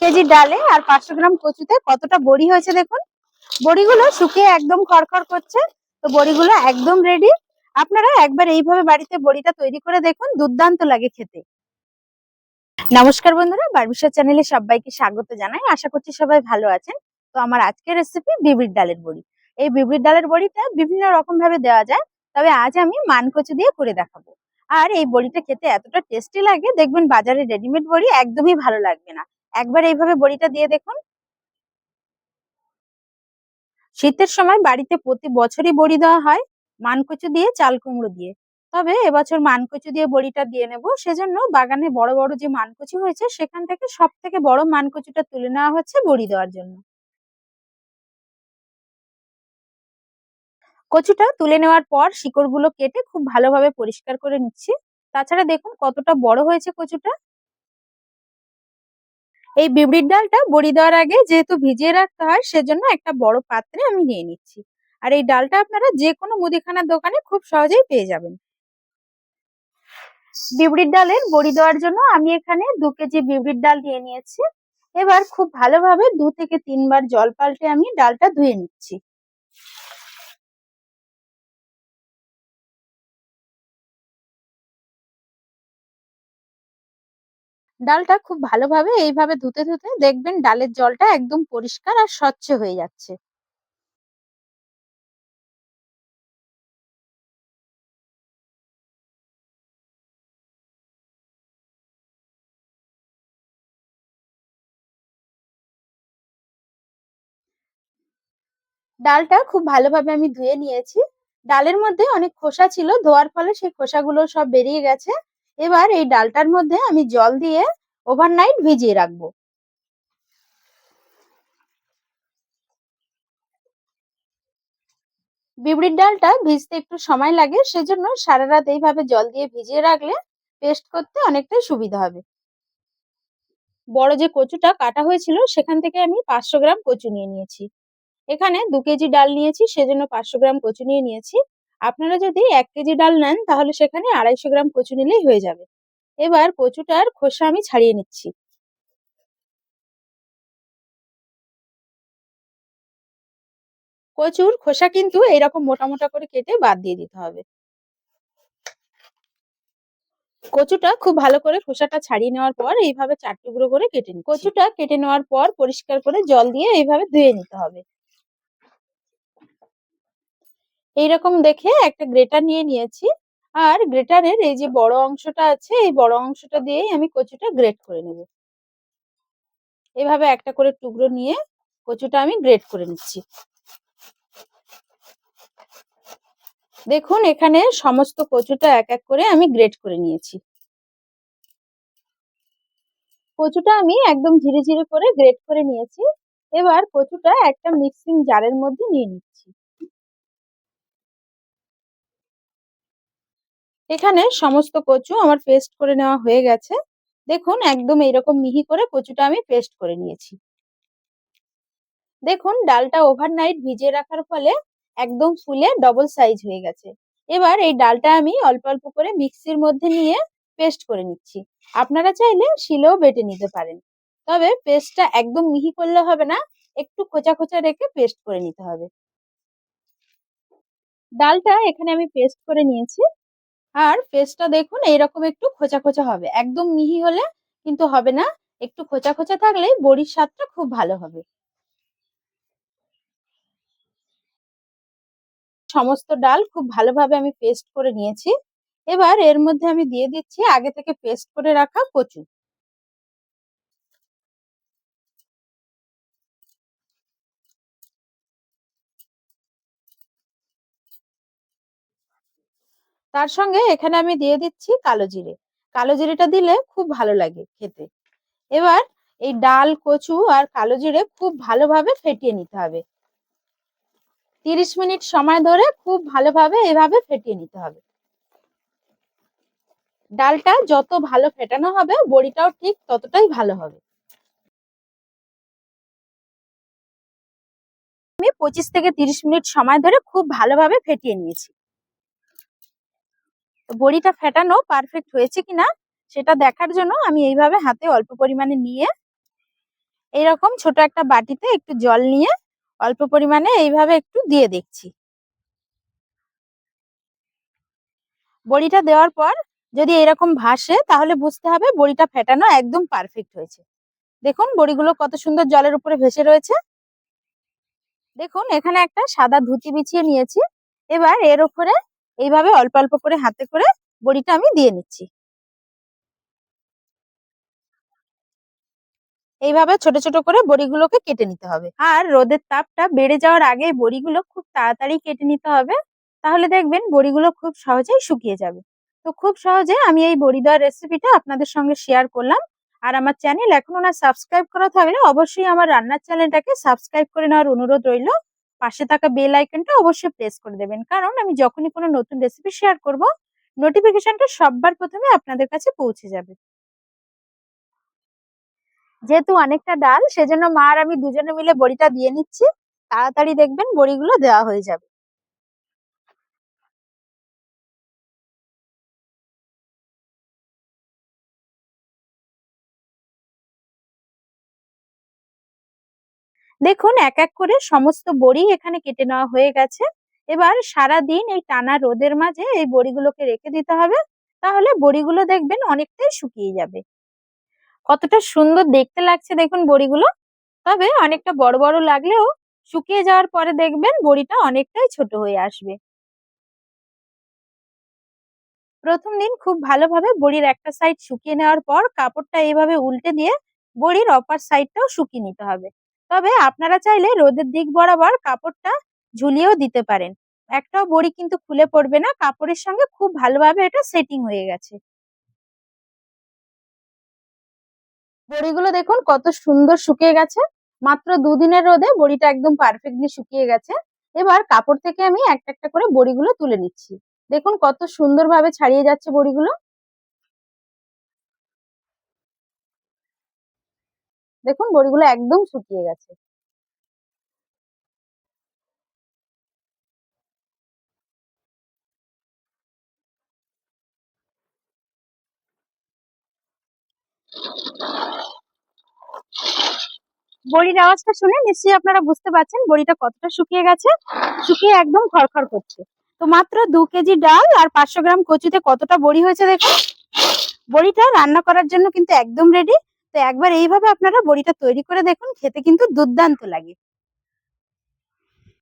KG ডালে আর পাঁচশো গ্রাম কচুতে কতটা বড়ি হয়েছে দেখুন? বড়িগুলো শুকিয়ে একদম খড়খড় করছে। তো বড়িগুলো একদম রেডি আপনারা একবার এইভাবে বাড়িতে বড়িটা তৈরি করে দেখুন, দুর্দান্ত লাগে খেতে। নমস্কার বন্ধুরা বারবিশা চ্যানেলে সবাইকে স্বাগত জানাই। আশা করছি সবাই ভালো আছেন। তো আমার আজকের রেসিপি বিবির ডালের বড়ি। এই বিবির ডালের বড়িটা বিভিন্ন রকম ভাবে দেওয়া যায়, তবে আজ আমি মান কচু দিয়ে করে দেখাবো। আর এই বড়িটা খেতে এতটা টেস্টি লাগে, দেখবেন বাজারে রেডিমেড বড়ি একদমই ভালো লাগবে না। একবার এইভাবে বড়িটা দিয়ে দেখুন। শীতের সময় বাড়িতে প্রতি বছরই বড়ি দেওয়া হয়, মানকচু দিয়ে, চাল কুমড়ো দিয়ে। তবে এবছর মানকচু দিয়ে বড়িটা দিয়ে নেব। সেজন্য বাগানে বড় বড় যে মানকচু হয়েছে, সেখান থেকে সব থেকে বড় মানকচুটা তুলে নেওয়া হচ্ছে বড়ি দেওয়ার জন্য। কচুটা তুলে নেওয়ার পর শিকড়গুলো কেটে খুব ভালোভাবে পরিষ্কার করে নিচ্ছি। তাছাড়া দেখুন কতটা বড় হয়েছে কচুটা। এই বিউলির ডালটা বড়ি দেওয়ার আগে যেহেতু ভিজিয়ে রাখতে হয়, সেজন্য একটা বড় পাত্রে আমি নিয়ে নিচ্ছি। আর এই ডালটা আপনারা যে কোনো মুদিখানার দোকানে খুব সহজেই পেয়ে যাবেন। বিউলির ডালের বড়ি দেওয়ার জন্য আমি এখানে দু কেজি বিউলির ডাল নিয়ে নিয়েছি। এবার খুব ভালোভাবে দু থেকে তিনবার জল পাল্টে আমি ডালটা ধুয়ে নিচ্ছি। ডালটা খুব ভালোভাবে এইভাবে ধুতে ধুতে দেখবেন ডালের জলটা একদম পরিষ্কার আর স্বচ্ছ হয়ে যাচ্ছে। ডালটা খুব ভালোভাবে আমি ধুয়ে নিয়েছি। ডালের মধ্যে অনেক খোসা ছিল, ধোয়ার ফলে সেই খোসাগুলো সব বেরিয়ে গেছে। এবার এই ডালটার মধ্যে আমি জল দিয়ে ওভারনাইট ভিজিয়ে রাখব। বিউলির ডালটা ভিজতে একটু সময় লাগে, সেজন্য সারা রাত এইভাবে জল দিয়ে ভিজিয়ে রাখলে পেস্ট করতে অনেকটাই সুবিধা হবে। বড় যে কচুটা কাটা হয়েছিল, সেখান থেকে আমি পাঁচশো গ্রাম কচু নিয়ে নিয়েছি। এখানে দু কেজি ডাল নিয়েছি, সেজন্য পাঁচশো গ্রাম কচু নিয়ে নিয়েছি। আপনারা যদি এক কেজি ডাল নেন, তাহলে সেখানে আড়াইশো গ্রাম কচু নিলেই হয়ে যাবে। এবার কচুটার খোসা আমি ছাড়িয়ে নিচ্ছি। কচুর খোসা কিন্তু এইরকম মোটা মোটা করে কেটে বাদ দিয়ে দিতে হবে। কচুটা খুব ভালো করে খোসাটা ছাড়িয়ে নেওয়ার পর এইভাবে চার টুকরো করে কেটে কচুটা কেটে নেওয়ার পর পরিষ্কার করে জল দিয়ে এইভাবে ধুয়ে নিতে হবে। এইরকম দেখে একটা গ্রেটার নিয়ে নিয়েছি। আর গ্রেটারের এই যে বড় অংশটা আছে, এই বড় অংশটা দিয়েই আমি কচুটা গ্রেট করে নেব। এভাবে একটা করে টুকরো নিয়ে কচুটা আমি গ্রেট করে নিচ্ছি। দেখুন, এখানে সমস্ত কচুটা এক এক করে আমি গ্রেট করে নিয়েছি। কচুটা আমি একদম ঝিরে ঝিরে করে গ্রেট করে নিয়েছি। এবার কচুটা একটা মিক্সিং জারের মধ্যে নিয়ে নিচ্ছি। এখানে সমস্ত কচু আমার পেস্ট করে নেওয়া হয়ে গেছে। দেখুন, একদম এইরকম মিহি করে কচুটা আমি পেস্ট করে নিয়েছি। দেখুন, ডালটা ওভারনাইট ভিজিয়ে রাখার ফলে একদম ফুলে ডবল সাইজ হয়ে গেছে। এবার এই ডালটা আমি অল্প অল্প করে মিক্সির মধ্যে নিয়ে পেস্ট করে নিচ্ছি। আপনারা চাইলে শিলেও বেটে নিতে পারেন। তবে পেস্টটা একদম মিহি করলে হবে না, একটু খোঁচা খোঁচা রেখে পেস্ট করে নিতে হবে। ডালটা এখানে আমি পেস্ট করে নিয়েছি। আর ফেসটা দেখুন, এইরকম একটু খোঁচা খোঁচা হবে। একদম মিহি হলে কিন্তু হবে না। একটু খোঁচা খোঁচা থাকলে বড়ির স্বাদটা খুব ভালো হবে। সমস্ত ডাল খুব ভালোভাবে আমি পেস্ট করে নিয়েছি। এবার এর মধ্যে আমি দিয়ে দিচ্ছি আগে থেকে পেস্ট করে রাখা কচু। তার সঙ্গে এখানে আমি দিয়ে দিচ্ছি কালো জিরে। কালো জিরেটা দিলে খুব ভালো লাগে খেতে। এবার এই ডাল, কচু আর কালো জিরে খুব ভালোভাবে ফেটিয়ে নিতে হবে। তিরিশ মিনিট সময় ধরে খুব ভালোভাবে এভাবে ফেটিয়ে নিতে হবে। ডালটা যত ভালো ফেটানো হবে, বড়িটাও ঠিক ততটাই ভালো হবে। আমি পঁচিশ থেকে তিরিশ মিনিট সময় ধরে খুব ভালোভাবে ফেটিয়ে নিয়েছি। বড়িটা ফেটানো পারফেক্ট হয়েছে কিনা সেটা দেখার জন্য আমি এইভাবে হাতে অল্প পরিমাণে নিয়ে এইরকম ছোট একটা বাটিতে একটু জল নিয়ে অল্প পরিমাণে এইভাবে একটু দিয়ে দেখছি বড়িটা দেওয়ার পর যদি এরকম ভাসে তাহলে বুঝতে হবে বড়িটা ফেটানো একদম পারফেক্ট হয়েছে। দেখুন বড়িগুলো কত সুন্দর জলের উপরে ভেসে রয়েছে। দেখুন এখানে একটা সাদা ধুতি বিছিয়ে নিয়েছি। এবার এর উপরে এইভাবে অল্প অল্প করে হাতে করে বড়িটা আমি দিয়ে নিচ্ছি। এইভাবে ছোট ছোট করে বড়িগুলোকে কেটে নিতে হবে। আর রোদের তাপটা বেড়ে যাওয়ার আগে বড়িগুলো খুব তাড়াতাড়ি কেটে নিতে হবে। তাহলে দেখবেন বড়িগুলো খুব সহজেই শুকিয়ে যাবে। তো খুব সহজে আমি এই বড়ি দেওয়ার রেসিপিটা আপনাদের সঙ্গে শেয়ার করলাম। আর আমার চ্যানেল এখনও না সাবস্ক্রাইব করা থাকলে অবশ্যই আমার রান্নার চ্যানেলটাকে সাবস্ক্রাইব করে নেওয়ার অনুরোধ রইল। পাশে থাকা বেল আইকনটা অবশ্যই প্রেস করে দেবেন। কারণ আমি যখনই কোনো নতুন রেসিপি শেয়ার করব নোটিফিকেশনটা সববার প্রথমে আপনাদের কাছে পৌঁছে যাবে। যেহেতু অনেকটা ডাল, সেজন্য মা আর আমি দুজনে মিলে বড়িটা দিয়ে নিচ্ছি। তাড়াতাড়ি দেখবেন বড়িগুলো দেওয়া হয়ে যাবে। দেখুন এক এক করে সমস্ত বড়ি এখানে কেটে নেওয়া হয়ে গেছে। এবার সারা দিন এই টানা রোদের মাঝে এই বড়িগুলোকে রেখে দিতে হবে। তাহলে বড়িগুলো দেখবেন অনেকটাই শুকিয়ে যাবে। কতটা সুন্দর দেখতে লাগছে দেখুন বড়িগুলো। তবে অনেকটা বড় বড় লাগলেও শুকিয়ে যাওয়ার পরে দেখবেন বড়িটা অনেকটাই ছোট হয়ে আসবে। প্রথম দিন খুব ভালোভাবে বড়ির একটা সাইড শুকিয়ে নেওয়ার পর কাপড়টা এইভাবে উল্টে দিয়ে বড়ির অপার সাইডটাও শুকিয়ে নিতে হবে। তবে আপনারা চাইলে রোদের দিক বরাবর কাপড়টা ঝুলিয়েও দিতে পারেন। একটাও বড়ি কিন্তু খুলে পড়বে না, কাপড়ের সঙ্গে খুব ভালোভাবে এটা সেটিং হয়ে গেছে। বড়িগুলো দেখুন কত সুন্দর শুকিয়ে গেছে। মাত্র দুদিনের রোদে বড়িটা একদম পারফেক্টলি শুকিয়ে গেছে। এবার কাপড় থেকে আমি একটা একটা করে বড়িগুলো তুলে নিচ্ছি। দেখুন কত সুন্দরভাবে ছাড়িয়ে যাচ্ছে বড়িগুলো। দেখুন, বড়িগুলো একদম শুকিয়ে গেছে। বড়ির আওয়াজটা শুনে নিশ্চয়ই আপনারা বুঝতে পারছেন বড়িটা কতটা শুকিয়ে গেছে। শুকিয়ে একদম খড়খড় করছে। তো মাত্র দু কেজি ডাল আর পাঁচশো গ্রাম কচুতে কতটা বড়ি হয়েছে দেখুন। বড়িটা রান্না করার জন্য কিন্তু একদম রেডি তো একবার এইভাবে আপনারা বড়িটা তৈরি করে দেখুন খেতে কিন্তু দুর্দান্ত লাগে।